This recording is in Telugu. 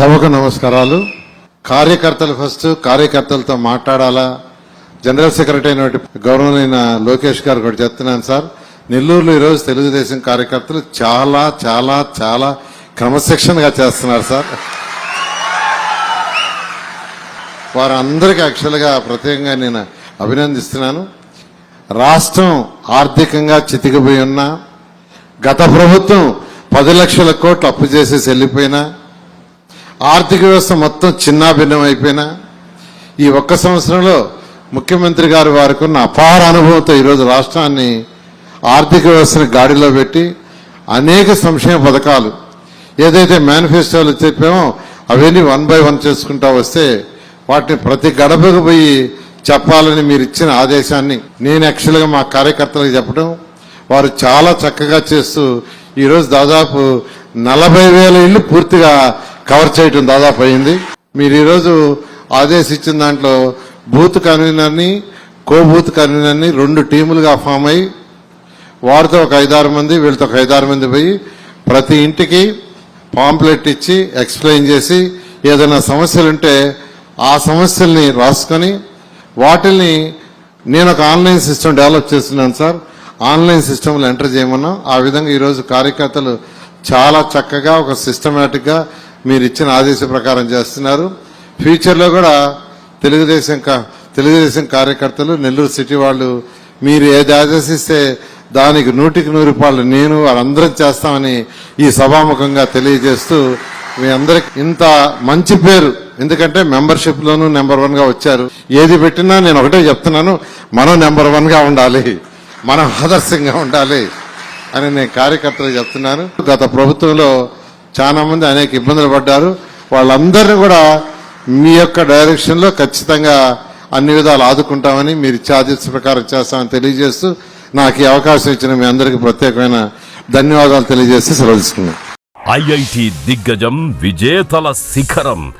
సభకు నమస్కారాలు. కార్యకర్తలు ఫస్ట్ కార్యకర్తలతో మాట్లాడాలా? జనరల్ సెక్రటరీ అయినటువంటి గౌరవనైన లోకేష్ గారు కూడా చెప్తున్నాను సార్. నెల్లూరులో ఈరోజు తెలుగుదేశం కార్యకర్తలు చాలా చాలా చాలా క్రమశిక్షణగా చేస్తున్నారు సార్. వారందరికీ యాక్చువల్గా ప్రత్యేకంగా నేను అభినందిస్తున్నాను. రాష్ట్రం ఆర్థికంగా చితికిపోయి ఉన్నా గత ప్రభుత్వం పది లక్షల కోట్లు అప్పు చేసేసి వెళ్ళిపోయినా ఆర్థిక వ్యవస్థ మొత్తం చిన్నాభిన్నం అయిపోయినా ఈ ఒక్క సంవత్సరంలో ముఖ్యమంత్రి గారు వారికి ఉన్న అపార అనుభవంతో ఈరోజు రాష్ట్రాన్ని ఆర్థిక వ్యవస్థని గాడిలో పెట్టి అనేక సంక్షేమ పథకాలు ఏదైతే మేనిఫెస్టోలు చెప్పామో అవన్నీ వన్ బై వన్ చేసుకుంటా వస్తే వాటిని ప్రతి గడపకు పోయి చెప్పాలని మీరు ఇచ్చిన ఆదేశాన్ని నేను యాక్చువల్గా మా కార్యకర్తలకు చెప్పడం వారు చాలా చక్కగా చేస్తూ ఈరోజు దాదాపు నలభై వేల ఇళ్ళు పూర్తిగా కవర్ చేయటం దాదాపు అయింది. మీరు ఈరోజు ఆదేశించిన దాంట్లో బూత్ కన్వీనర్ని కో బూత్ కన్వీనర్ని రెండు టీములుగా ఫామ్ అయ్యి వారితో ఒక ఐదారు మంది వీళ్ళతో ఒక ఐదారు మంది పోయి ప్రతి ఇంటికి పాంప్లెట్ ఇచ్చి ఎక్స్ప్లెయిన్ చేసి ఏదైనా సమస్యలుంటే ఆ సమస్యల్ని రాసుకొని వాటిల్ని నేను ఒక ఆన్లైన్ సిస్టమ్ డెవలప్ చేస్తున్నాను సార్. ఆన్లైన్ సిస్టమ్లో ఎంటర్ చేయమన్నాం. ఆ విధంగా ఈరోజు కార్యకర్తలు చాలా చక్కగా ఒక సిస్టమేటిక్గా మీరు ఇచ్చిన ఆదేశ ప్రకారం చేస్తున్నారు. ఫ్యూచర్లో కూడా తెలుగుదేశం తెలుగుదేశం కార్యకర్తలు నెల్లూరు సిటీ వాళ్ళు మీరు ఏది ఆదేశిస్తే దానికి నూటికి నూరు రూపాయలు నేను వాళ్ళందరం చేస్తామని ఈ సభాముఖంగా తెలియజేస్తూ మీ అందరికి ఇంత మంచి పేరు. ఎందుకంటే మెంబర్షిప్ లోను నెంబర్ వన్గా వచ్చారు. ఏది పెట్టినా నేను ఒకటే చెప్తున్నాను మనం నెంబర్ వన్గా ఉండాలి. మనం ఆదర్శంగా ఉండాలి అని నేను కార్యకర్తలు చెప్తున్నాను. గత ప్రభుత్వంలో చాలా మంది అనేక ఇబ్బందులు పడ్డారు. వాళ్ళందరినీ కూడా మీ యొక్క డైరెక్షన్లో ఖచ్చితంగా అన్ని విధాలు ఆదుకుంటామని మీరు ఛార్జెస్ ప్రకారం చేస్తామని తెలియజేస్తూ నాకు ఈ అవకాశం ఇచ్చిన మీ అందరికీ ప్రత్యేకమైన ధన్యవాదాలు తెలియజేసి సెలవు తీసుకున్నాను ఐఐటి దిగ్గజం విజేతల శిఖరం.